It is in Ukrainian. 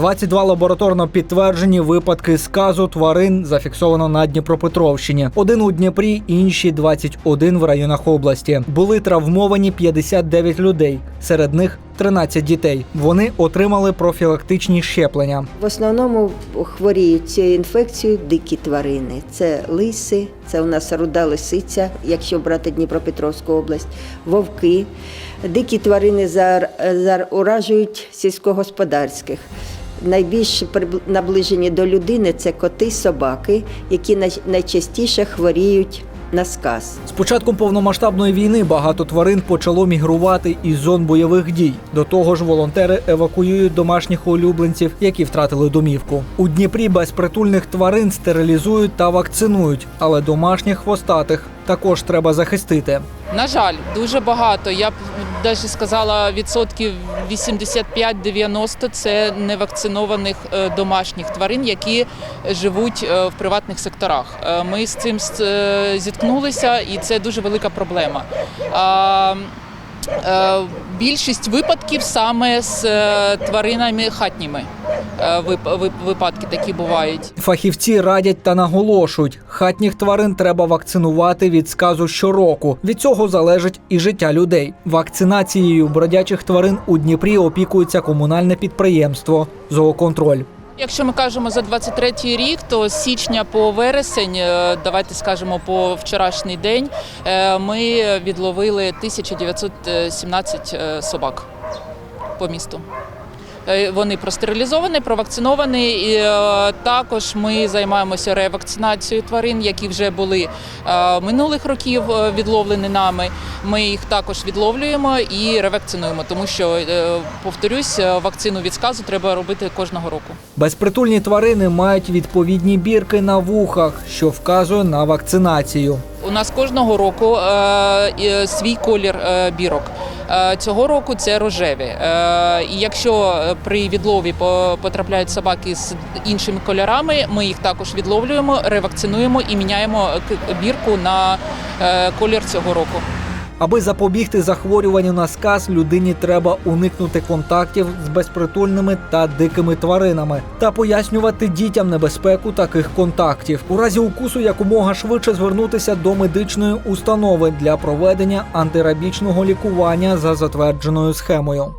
22 лабораторно підтверджені випадки сказу тварин зафіксовано на Дніпропетровщині. Один у Дніпрі, інші 21 в районах області. Були травмовані 59 людей, серед них 13 дітей. Вони отримали профілактичні щеплення. В основному хворіють цією інфекцією дикі тварини. Це лиси, це у нас руда лисиця, якщо брати Дніпропетровську область, вовки. Дикі тварини зар, уражують сільськогосподарських. Найбільш наближені до людини це коти, собаки, які найчастіше хворіють на сказ. З початком повномасштабної війни багато тварин почало мігрувати із зон бойових дій. До того ж, волонтери евакуюють домашніх улюбленців, які втратили домівку. У Дніпрі безпритульних тварин стерилізують та вакцинують, але домашніх хвостатих також треба захистити. На жаль, дуже багато. Я б навіть сказала, відсотків 85-90 це невакцинованих е, домашніх тварин, які живуть е, в приватних секторах. Е, Ми з цим зіткнулися, і це дуже велика проблема. Е, Більшість випадків саме з е, тваринами хатніми. Е, вип- вип- Випадки такі бувають. Фахівці радять та наголошують, хатніх тварин треба вакцинувати від сказу щороку. Від цього залежить і життя людей. Вакцинацією бродячих тварин у Дніпрі опікується комунальне підприємство Зооконтроль. Якщо ми кажемо за 23-й рік, то з січня по вересень, е, давайте скажемо по вчорашній день, е, ми відловили 1917 е, собак по місту. Е, Вони простерилізовані, провакциновані. І е, також ми займаємося ревакцинацією тварин, які вже були е, минулих років відловлені нами. Ми їх також відловлюємо і ревакцинуємо, тому що, повторюсь, вакцину від сказу треба робити кожного року. Безпритульні тварини мають відповідні бірки на вухах, що вказує на вакцинацію. У нас кожного року е, свій колір е, бірок. Е, Цього року це рожеві. Е, І якщо е, при відлові по- потрапляють собаки з іншими кольорами, ми їх також відловлюємо, ревакцинуємо і міняємо бірку на колір цього року. Аби запобігти захворюванню на сказ, людині треба уникнути контактів з безпритульними та дикими тваринами та пояснювати дітям небезпеку таких контактів. У разі укусу якомога швидше звернутися до медичної установи для проведення антирабічного лікування за затвердженою схемою.